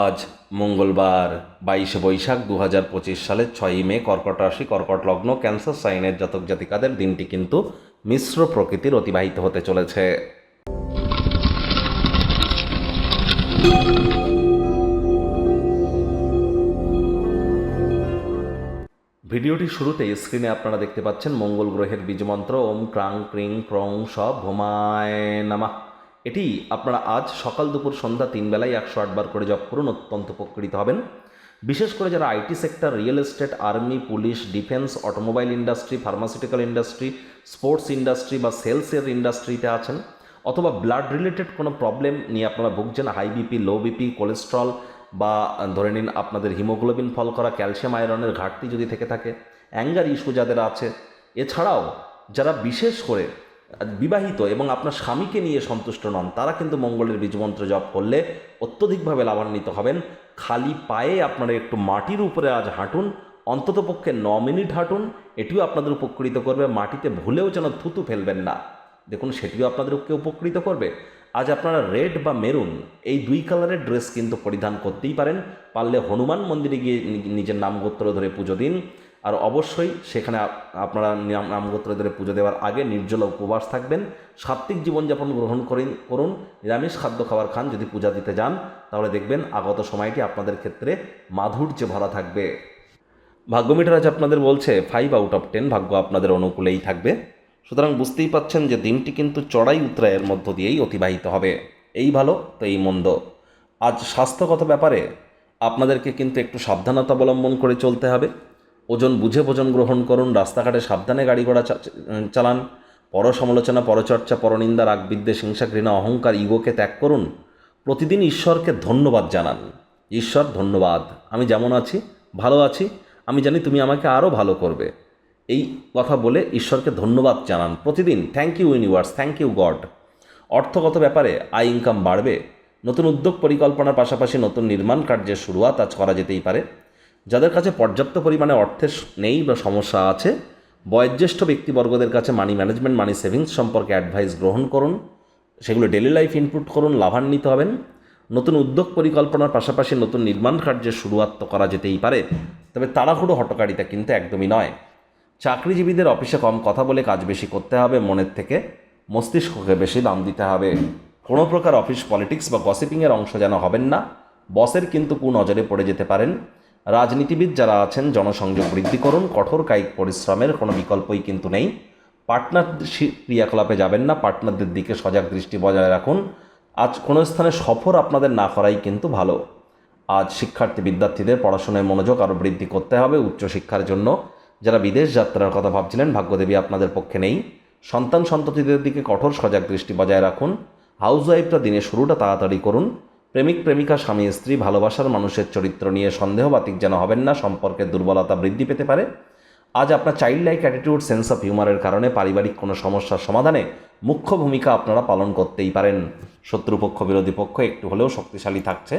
আজ মঙ্গলবার বাইশে বৈশাখ দু হাজার পঁচিশ সালের ছয়ই মে কর্কট রাশি, কর্কট লগ্ন, ক্যান্সার, সাইনের জাতক জাতিকাদের দিনটি কিন্তু মিশ্র প্রকৃতির অতিবাহিত হতে চলেছে। ভিডিওটি শুরুতে স্ক্রিনে আপনারা দেখতে পাচ্ছেন মঙ্গল গ্রহের বীজমন্ত্র, ওম ক্রাং ক্রিং ক্রং সব ভোমায় নামা। এটি আপনারা আজ সকাল দুপুর সন্ধ্যা তিন বেলায় একশো আটবার করে জপ করুন, অত্যন্ত উপকৃত হবেন। বিশেষ করে যারা IT sector, real estate, army, police, defence, automobile industry, pharmaceutical industry, sports industry বা সেলসের ইন্ডাস্ট্রিতে আছেন, অথবা ব্লাড রিলেটেড কোনো প্রবলেম নিয়ে আপনারা ভুগছেন, high BP, low BP, cholesterol বা ধরে নিন আপনাদের হিমোগ্লোবিন ফল করা, ক্যালসিয়াম, আয়রনের ঘাটতি যদি থেকে থাকে, অ্যাঙ্গার ইস্যু যাদের আছে, এছাড়াও যারা বিশেষ করে বিবাহিত এবং আপনার স্বামীকে নিয়ে সন্তুষ্ট নন, তারা কিন্তু মঙ্গলের বীজমন্ত্র জপ করলে অত্যধিকভাবে লাভান্বিত হবেন। খালি পায়ে আপনারা একটু মাটির উপরে আজ হাঁটুন অন্ততপক্ষে ন মিনিট হাঁটুন, এটিও আপনাদের উপকৃত করবে, মাটিতে ভুলেও যেন থুতু ফেলবেন না। দেখুন, সেটিও আপনাদেরকে উপকৃত করবে। আজ আপনারা রেড বা মেরুন, এই দুই কালারের ড্রেস কিন্তু পরিধান করতেই পারেন। পারলে হনুমান মন্দিরে গিয়ে নিজের নামগোত্র ধরে পুজো দিন। আর অবশ্যই সেখানে আপনারা নাম- নামগোত্র পুজো দেওয়ার আগে নির্জলা উপবাস থাকবেন। সাত্ত্বিক জীবনযাপন গ্রহণ করিন করুন। নিরামিষ খাদ্য খাবার খান, যদি পূজা দিতে যান, তাহলে দেখবেন আগত সময়টি আপনাদের ক্ষেত্রে মাধুর্যে ভরা থাকবে। ভাগ্য ভাগ্যমিটার আজ আপনাদের বলছে ফাইভ আউট অফ টেন ভাগ্য আপনাদের অনুকূলেই থাকবে। সুতরাং বুঝতেই পাচ্ছেন যে দিনটি কিন্তু চড়াই উত্তরায়ের মধ্য দিয়েই অতিবাহিত হবে। এই ভালো, তো এই মন্দ। আজ স্বাস্থ্যগত ব্যাপারে আপনাদেরকে কিন্তু একটু সাবধানতা অবলম্বন করে চলতে হবে। ওজন বুঝে ভোজন গ্রহণ করুন, রাস্তাঘাটে সাবধানে গাড়ি ঘোড়া চালান, পর সমালোচনা পরচর্চা পরনিন্দা রাগ, বিদ্বেষ, হিংসা, ঘৃণা, অহংকার, ইগোকে ত্যাগ করুন। প্রতিদিন ঈশ্বরকে ধন্যবাদ জানান। ঈশ্বর, ধন্যবাদ। আমি যেমন আছি, ভালো আছি, আমি জানি তুমি আমাকে আরও ভালো করবে। এই কথা বলে ঈশ্বরকে ধন্যবাদ জানান প্রতিদিন। Thank you universe thank you God অর্থগত ব্যাপারে আয় ইনকাম বাড়বে। নতুন উদ্যোগ পরিকল্পনার পাশাপাশি নতুন নির্মাণ কার্যের শুরুয়াত আজ করা যেতেই পারে। যাদের কাছে পর্যাপ্ত পরিমাণে অর্থের নেই বা সমস্যা আছে, বয়োজ্যেষ্ঠ ব্যক্তিবর্গদের কাছে মানি ম্যানেজমেন্ট মানি সেভিংস সম্পর্কে অ্যাডভাইস গ্রহণ করুন, সেগুলো ডেলি লাইফ ইনপুট করুন, লাভান্বিত হবেন। নতুন উদ্যোগ পরিকল্পনার পাশাপাশি নতুন নির্মাণ কার্যের শুরুয়াত তো করা যেতেই পারে, তবে তাড়াহুড়ো হটকারিতা কিন্তু একদমই নয়। চাকরিজীবীদের অফিসে কম কথা বলে কাজ বেশি করতে হবে, মনের থেকে মস্তিষ্ককে বেশি দাম দিতে হবে। কোনো প্রকার অফিস পলিটিক্স বা গসিপিংয়ের অংশ যেন হবেন না, বসের কিন্তু কুনজরে পড়ে যেতে পারেন। রাজনীতিবিদ যারা আছেন, জনসংযোগ বৃদ্ধি করুন, কঠোর কায়িক পরিশ্রমের কোনো বিকল্পই কিন্তু নেই। পার্টনারশিপ ক্রিয়াকলাপে যাবেন না, পার্টনারদের দিকে সজাগ দৃষ্টি বজায় রাখুন। আজ কোনো স্থানে সফর আপনাদের না করাই কিন্তু ভালো। আজ শিক্ষার্থী বিদ্যার্থীদের পড়াশোনায় মনোযোগ আরও বৃদ্ধি করতে হবে উচ্চশিক্ষার জন্য। যারা বিদেশ যাত্রার কথা ভাবছিলেন, ভাগ্যদেবী আপনাদের পক্ষে নেই। সন্তান সন্ততিদের দিকে কঠোর সজাগ দৃষ্টি বজায় রাখুন। হাউস ওয়াইফটা দিনের শুরুটা তাড়াতাড়ি করুন। প্রেমিক, প্রেমিকা, স্বামী, স্ত্রী ভালোবাসার মানুষের চরিত্র নিয়ে সন্দেহবাতিক যেন হবেন না, সম্পর্কে দুর্বলতা বৃদ্ধি পেতে পারে। আজ আপনার child like attitude sense of হিউমারের কারণে পারিবারিক কোনো সমস্যার সমাধানে মুখ্য ভূমিকা আপনারা পালন করতেই পারেন। শত্রুপক্ষ, বিরোধী পক্ষ একটু হলেও শক্তিশালী থাকছে।